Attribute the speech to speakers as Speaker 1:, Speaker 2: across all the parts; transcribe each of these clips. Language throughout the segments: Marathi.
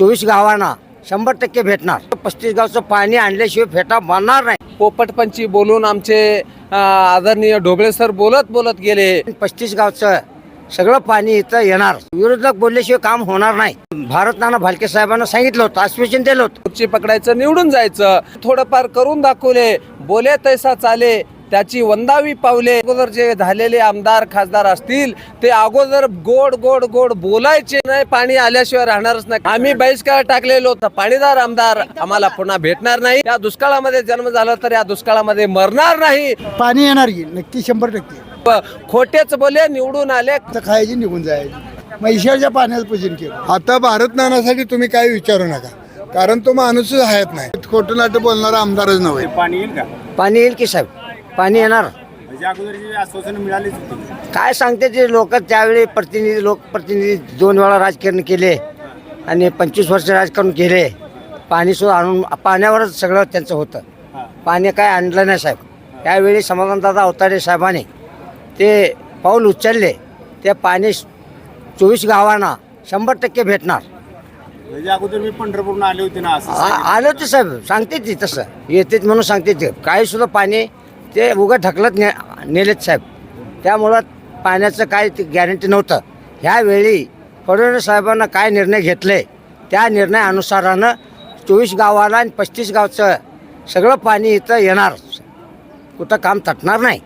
Speaker 1: चोवीस गावांना शंभर टक्के भेटणार. पस्तीस गावचं पाणी आणल्याशिवाय फेटा बांधणार नाही.
Speaker 2: पोपटपंची बोलून आमचे अ, आदरणीय ढोबळे सर बोलत बोलत गेले.
Speaker 1: पस्तीस गावचं सगळं पाणी इथं येणार. विरोधक बोलल्याशिवाय काम होणार नाही. भारत नाना भालके साहेबांना सांगितलं होतं आश्वासन दिलं होतं.
Speaker 2: खुर्ची पकडायचं निवडून जायचं. थोडंफार करून दाखवले. बोले तैसा चाले. त्याची वंदावी पावले अगोदर जे झालेले आमदार खासदार असतील ते अगोदर गोड गोड गोड बोलायचे नाही पाणी आल्याशिवाय राहणारच नाही. आम्ही बहिष्कार टाकलेलो होता. पाणीदार आमदार आम्हाला पुन्हा भेटणार नाही. या दुष्काळामध्ये जन्म झाला तर या दुष्काळामध्ये मरणार नाही.
Speaker 3: पाणी येणार की? नक्की शंभर टक्के.
Speaker 2: खोटेच बोले निवडून आले.
Speaker 3: तर खायची निघून जायची. म्हैशाच्या पाण्याचं पूजन केलं.
Speaker 4: आता भारत नाण्यासाठी तुम्ही काय विचारू नका. कारण तो माणूसच हयात नाही. खोटं नाटं बोलणारा आमदारच नव्हे.
Speaker 5: पाणी येईल का?
Speaker 1: पाणी येईल की साहेब? पाणी येणार?
Speaker 5: म्हणजे अगोदर जी आश्वासन मिळालीच होती.
Speaker 1: काय सांगते ते लोक त्यावेळी प्रतिनिधी लोकप्रतिनिधी दोन वेळा राजकारण केले आणि पंचवीस वर्ष राजकारण केले. पाणी सुद्धा आणून पाण्यावरच सगळं त्यांचं होतं. पाणी काय आणलं नाही साहेब. त्यावेळी समाधानदादा अवतारे साहेबांनी ते पाऊल उचलले. ते पाणी चोवीस गावांना शंभर टक्के भेटणार.
Speaker 5: म्हणजे अगोदर मी पंढरपूरला आले होते ना असं
Speaker 1: आ- आलं होते. साहेब. सांगते ती तसं. येतेच म्हणून सांगते ते. काही सुद्धा पाणी ते उगं ढकलत ने नेलेत साहेब. त्यामुळं पाण्याचं काय गॅरंटी नव्हतं. ह्यावेळी फडणवीस साहेबांना काय निर्णय घेतले? त्या निर्णयानुसारानं चोवीस गावाला आणि पस्तीस गावचं सगळं पाणी इथं येणार. कुठं काम तटणार नाही.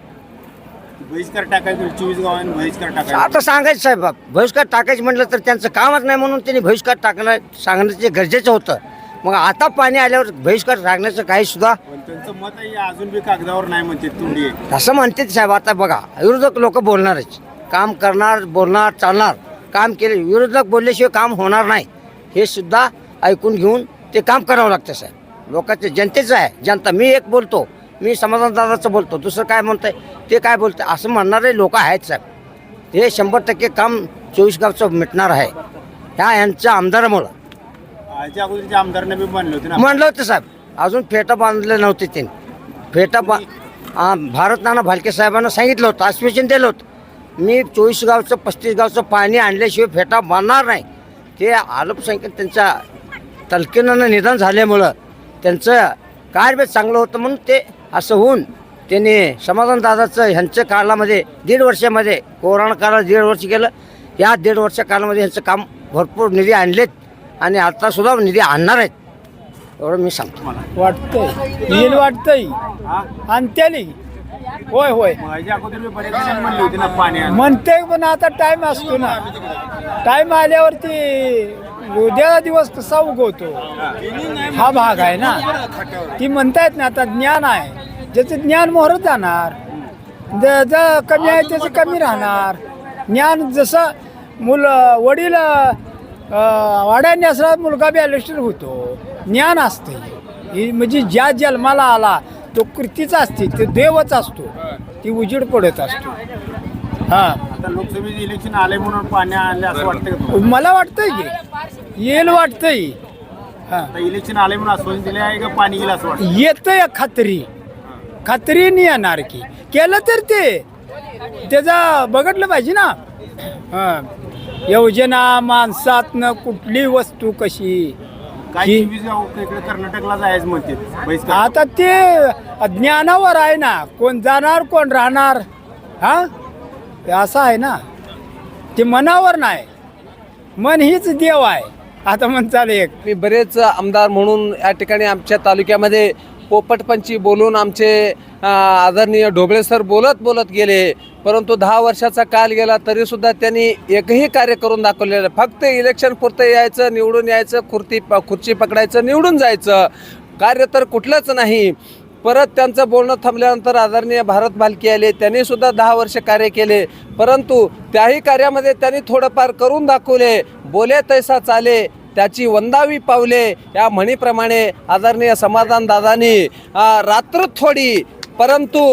Speaker 5: बहिष्कार टाकायचं चोवीस गावांनी बहिष्कार टाकायचा.
Speaker 1: आता सांगायचं साहेब बहिष्कार टाकायचं म्हटलं तर त्यांचं कामच नाही म्हणून त्यांनी बहिष्कार टाकणं सांगण्याचे गरजेचं होतं. मग आता पाणी आल्यावर बहिष्कार टाकण्याचं काही सुद्धा
Speaker 5: पण त्यांचं मत आहे अजून बी कागदावर नाही म्हणते तुंडी आहे.
Speaker 1: असं म्हणते साहेब आता बघा विरोधक लोक बोलणारच. काम करणार बोलणार चालणार. काम केले विरोधक बोलल्याशिवाय काम होणार नाही. हे सुद्धा ऐकून घेऊन ते काम करावं लागतं साहेब. लोकांचं जनतेचं आहे. जनता मी एक बोलतो. मी समाधानदादाचं बोलतो. दुसरं काय म्हणतंय? ते काय बोलतंय असं म्हणणारे लोक आहेत साहेब. हे शंभर टक्के काम चोवीस गावचं मिटणार आहे. ह्या यांच्या आमदारामुळं.
Speaker 5: याच्या आमदारांना बी होते ना.
Speaker 1: म्हणलं होतं साहेब. अजून फेटा बांधले नव्हते त्यांनी फेटा बा आ, भारत नाना भालके साहेबांना सांगितलं होतं आश्वासन दिलं होतं. मी चोवीस गावचं पस्तीस गावचं पाणी आणल्याशिवाय फेटा बांधणार नाही. ते अल्पसंख्याक त्यांच्या तलकिनानं निधन झाल्यामुळं त्यांचं कार्य चांगलं होतं म्हणून ते असं होऊन त्यांनी समाधानदादाचं ह्यांच्या काळामध्ये दीड वर्षामध्ये कोरोना काळात दीड वर्ष गेलं. या दीड वर्षा काळामध्ये ह्यांचं काम भरपूर निधी आणलेत. आणि आता सुद्धा निधी आणणार आहेत. एवढं मी सांगतो
Speaker 3: वाटतंय. येईल वाटतंय? आणि त्याने होय होय.
Speaker 5: मग याच्या अगोदर मी बरेच जण म्हणले होते ना पाणी आलं.
Speaker 3: म्हणते पण आता टाइम असतो ना. टाइम आल्यावरती उद्या दिवस कसा उगवतो? हा भाग आहे ना. ती म्हणतायत ना आता ज्ञान आहे. ज्याचं ज्ञान मोहरत जाणार ज ज कमी आहे त्याचं कमी राहणार. ज्ञान जसं मुलं वडील अं, वाड्याने असला मुलगा बॅलिस्टर होतो. ज्ञान असते ही म्हणजे ज्या जन्माला आला तो कृतीचा असते तो देवच असतो. ती उजीड पडत असतो. हा.
Speaker 5: आता लोकसभेचे इलेक्शन आले म्हणून पाणी आले असं वाटतं का तुम्हाला?
Speaker 3: मला वाटतंय की. येईल वाटतंय. हा.
Speaker 5: आता इलेक्शन आले म्हणून आश्वासन दिले आहे का पाणी गेलं असं वाटतं
Speaker 3: येतंय खात्री. खात्रीने येणार की. केलं तर ते. त्याचा बघितलं पाहिजे ना. हा. योजना माणसातनं कुठली वस्तू कशी? ही-
Speaker 5: इकडे कर्नाटकला जायचं म्हणते? बहिष्कार.
Speaker 3: आता ते ज्ञानावर आहे ना. कोण जाणार कोण राहणार? हा? ते असं आहे ना. ते मनावर नाही. मन हीच देव आहे. आता म्हणचाल एक.
Speaker 2: मी बरेच आमदार म्हणून या ठिकाणी आमच्या तालुक्यामध्ये पोपटपंची बोलून आमचे आदरणीय ढोबळे सर बोलत बोलत गेले. परंतु दहा वर्षाचा काल गेला तरीसुद्धा त्यांनी एकही कार्य करून दाखवलेलं फक्त इलेक्शन पुरतं यायचं निवडून यायचं खुर्ती प खुर्ची पकडायचं निवडून जायचं. कार्य तर कुठलंच नाही. परत त्यांचं बोलणं थांबल्यानंतर आदरणीय भारत भालके आले. त्यांनी सुद्धा दहा वर्ष कार्य केले. परंतु त्याही कार्यामध्ये त्यांनी थोडंफार करून दाखवले. बोले तैसा चाले. त्याची वंदावी पावले या म्हणीप्रमाणे आदरणीय समाधानदादांनी रात्र थोडी परंतु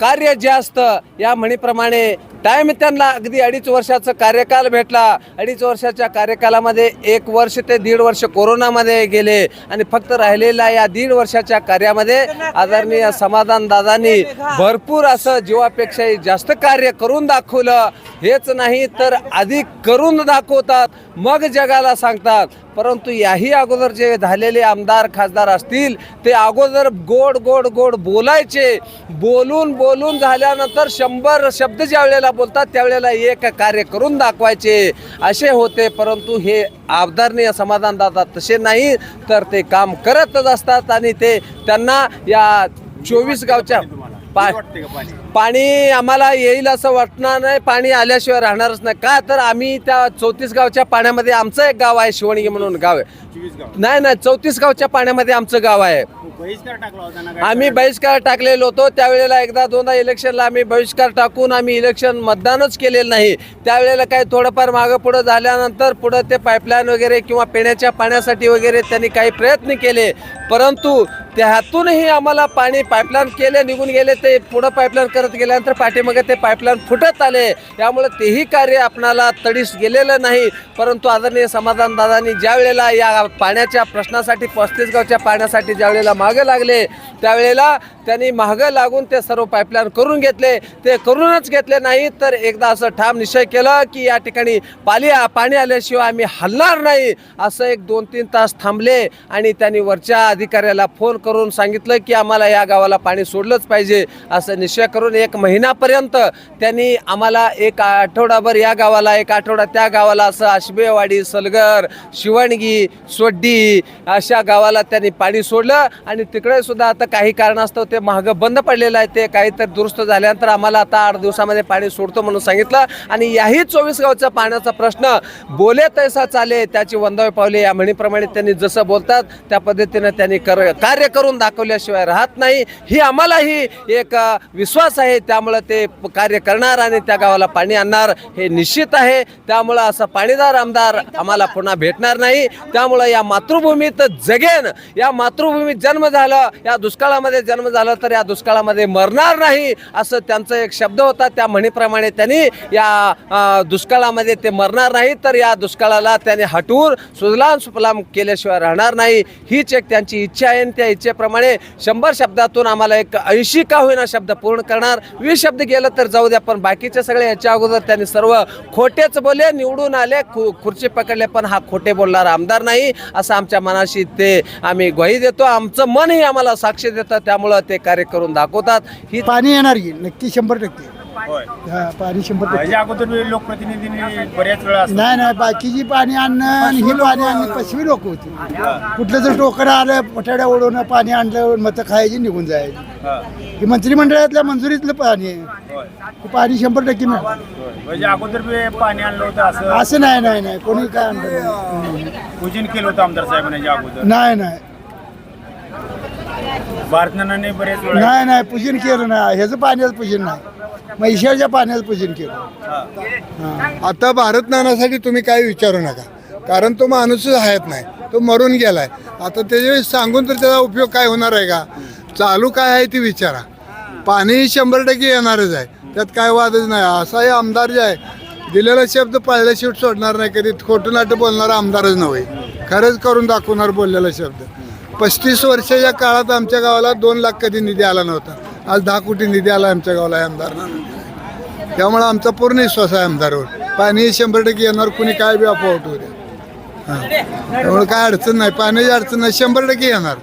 Speaker 2: कार्य जास्त या म्हणीप्रमाणे टाइम त्यांना अगदी अडीच वर्षाचा कार्यकाल भेटला. अडीच वर्षाच्या कार्यकालामध्ये एक वर्ष ते दीड वर्ष कोरोनामध्ये गेले. आणि फक्त राहिलेल्या या दीड वर्षाच्या कार्यामध्ये आदरणीय समाधान दादांनी भरपूर असं जीवापेक्षाही जास्त कार्य करून दाखवलं. हेच नाही तर अधिक करून दाखवतात. मग जगाला सांगतात. परंतु याही अगोदर जे झालेले आमदार खासदार असतील ते अगोदर गोड गोड गोड बोलायचे. बोलून बोलून झाल्यानंतर शंभर शब्द ज्या वेळेला बोलतात त्यावेळेला एक कार्य करून दाखवायचे. असे होते परंतु हे आमदारनीय समाधानदाता तसे नाही तर ते काम करतच असतात आणि ते त्यांना या चोवीस गावच्या पा
Speaker 5: पाणी?
Speaker 2: आम्हाला येईल असं वाटणार नाही. पाणी आल्याशिवाय राहणारच नाही. का तर आम्ही त्या चौतीस गावच्या पाण्यामध्ये आमचं एक गाव आहे शिवणगी म्हणून गाव आहे. नाही नाही चौतीस गावच्या पाण्यामध्ये आमचं गाव आहे? आम्ही बहिष्कार टाकलेलो होतो. त्यावेळेला एकदा दोनदा इलेक्शनला आम्ही बहिष्कार टाकून आम्ही इलेक्शन मतदानच केलेलं नाही. त्यावेळेला काही थोडंफार मागं पुढं झाल्यानंतर पुढं ते पाईपलाईन वगैरे किंवा पिण्याच्या पाण्यासाठी वगैरे त्यांनी काही प्रयत्न केले. परंतु त्यातूनही आम्हाला पाणी पाईपलाईन केले निघून गेले ते पुढं पाईपलाईन करत गेल्यानंतर पाठीमागे ते पाईपलाईन फुटत आले. त्यामुळे तेही कार्य आपणाला तडीस गेलेलं नाही. परंतु आदरणीय समाधान दादांनी ज्या वेळेला या पाण्याच्या प्रश्नासाठी पस्तीस गावच्या पाण्यासाठी ज्या वेळेला मागं लागले त्यावेळेला त्यांनी मागं लागून ते सर्व पाईपलाईन करून घेतले. ते करूनच घेतले नाही तर एकदा असं ठाम निश्चय केला की या ठिकाणी पाली पाणी आल्याशिवाय आम्ही हलणार नाही. असं एक दोन तीन तास थांबले आणि त्यांनी वरच्या अधिकाऱ्याला फोन करून सांगितलं की आम्हाला या गावाला पाणी सोडलंच पाहिजे असं निश्चय करून एक महिनापर्यंत त्यांनी आम्हाला एक आठवडाभर या गावाला एक आठवडा त्या गावाला असं आशबेवाडी सलगर शिवणगी सोड्डी अशा गावाला त्यांनी पाणी सोडलं. आणि तिकडे सुद्धा आता काही कारणास्तव ते महागं बंद पडलेलं आहे. ते काहीतरी दुरुस्त झाल्यानंतर आम्हाला आता आठ दिवसामध्ये पाणी सोडतो म्हणून सांगितलं. आणि याही चोवीस गावचा पाण्याचा प्रश्न बोले तैसा चाले त्याची वंदावे पावले या म्हणीप्रमाणे त्यांनी जसं बोलतात त्या पद्धतीनं त्यांनी कर कार्य करून दाखवल्याशिवाय राहत नाही. ही आम्हालाही एक विश्वास आहे. त्यामुळं ते कार्य करणार आणि त्या गावाला पाणी आणणार हे निश्चित आहे. त्यामुळं असं पाणीदार आमदार आम्हाला पुन्हा भेटणार नाही. त्यामुळं या मातृभूमीत जगेन. या मातृभूमीत जन्म झाला या दुष्काळामध्ये जन्म झाला तर या दुष्काळामध्ये मरणार नाही असं त्यांचा एक शब्द होता. त्या म्हणीप्रमाणे त्यांनी या दुष्काळामध्ये ते मरणार नाही. तर या दुष्काळाला त्याने हटवून सुजलाम सुफलाम केल्याशिवाय राहणार नाही. हीच एक त्यांची इच्छा आहे आणि त्या इच्छेप्रमाणे शंभर शब्दातून आम्हाला एक ऐंशी का होईना शब्द पूर्ण करणार. वीस शब्द गेलं तर जाऊ द्या पण बाकीचे सगळे याच्या अगोदर त्यांनी सर्व खोटेच बोले निवडून आले खु खुर्ची पकडले पण हा खोटे बोलणार आमदार नाही असं आमच्या मनाशी ते आम्ही ग्वाही देतो. आमचं मनही आम्हाला साक्ष देतं त्यामुळं ते कार्य करून दाखवतात. ही
Speaker 6: पाणी येणार नक्की शंभर टक्के. हा पाणी शंभर टक्के.
Speaker 5: अगोदर बी लोकप्रतिनिधींनी बऱ्याच वेळा असं-
Speaker 6: नाही नाही बाकीची पाणी आणणं आणि ही पाणी आणणं पश्चिमी लोक होती. कुठलं जर टोकरं आलं पटाड्या ओढवणं पाणी आणलं मतं खायची निघून जायची.
Speaker 5: हा.
Speaker 6: ही मंत्रिमंडळातल्या मंजुरीतलं पाणी आहे.
Speaker 5: होय.
Speaker 6: हे पाणी शंभर टक्के
Speaker 5: होय. म्हणजे अगोदर बी पाणी आणलं होतं असं
Speaker 6: असं नाही नाही नाही. कोणी काय आणलं नाही.
Speaker 5: पूजन केलं होतं आमदार साहेबांनी याच्या अगोदर.
Speaker 6: नाही नाही.
Speaker 5: भारतनाने बरेच वेळा
Speaker 6: नाही नाही. पूजन केलं नाही. ह्याचं पाण्याचं पूजन नाही. म्हैशाच्या पाण्याचं पूजन केलं.
Speaker 4: आता भारत तुम्ही काही विचारू नका. कारण तो माणूसच आहेत नाही. तो मरून गेलाय. आता त्याच्यावेळी सांगून तर त्याचा उपयोग काय होणार आहे का? चालू काय आहे ते विचारा. पाणी शंभर टक्के येणारच आहे. त्यात काय वादच नाही. असाही आमदार जे आहे दिलेला शब्द पाळल्या शेवट सोडणार नाही. कधी खोटं नाटं बोलणारा आमदारच नव्हे. खरंच करून दाखवणार बोललेला शब्द. पस्तीस वर्षाच्या काळात आमच्या गावाला दोन लाख कधी निधी आला नव्हता. आज दहा कोटी निधी आला आमच्या गावाला या आमदारनं त्यामुळे आमचा पूर्ण विश्वास आहे आमदारवर. पाणी शंभर टक्के येणार कुणी काय बी अफवा उठवू द्या. हां. त्यामुळे काय अडचण नाही. पाण्याची अडचण नाही शंभर टक्के येणार.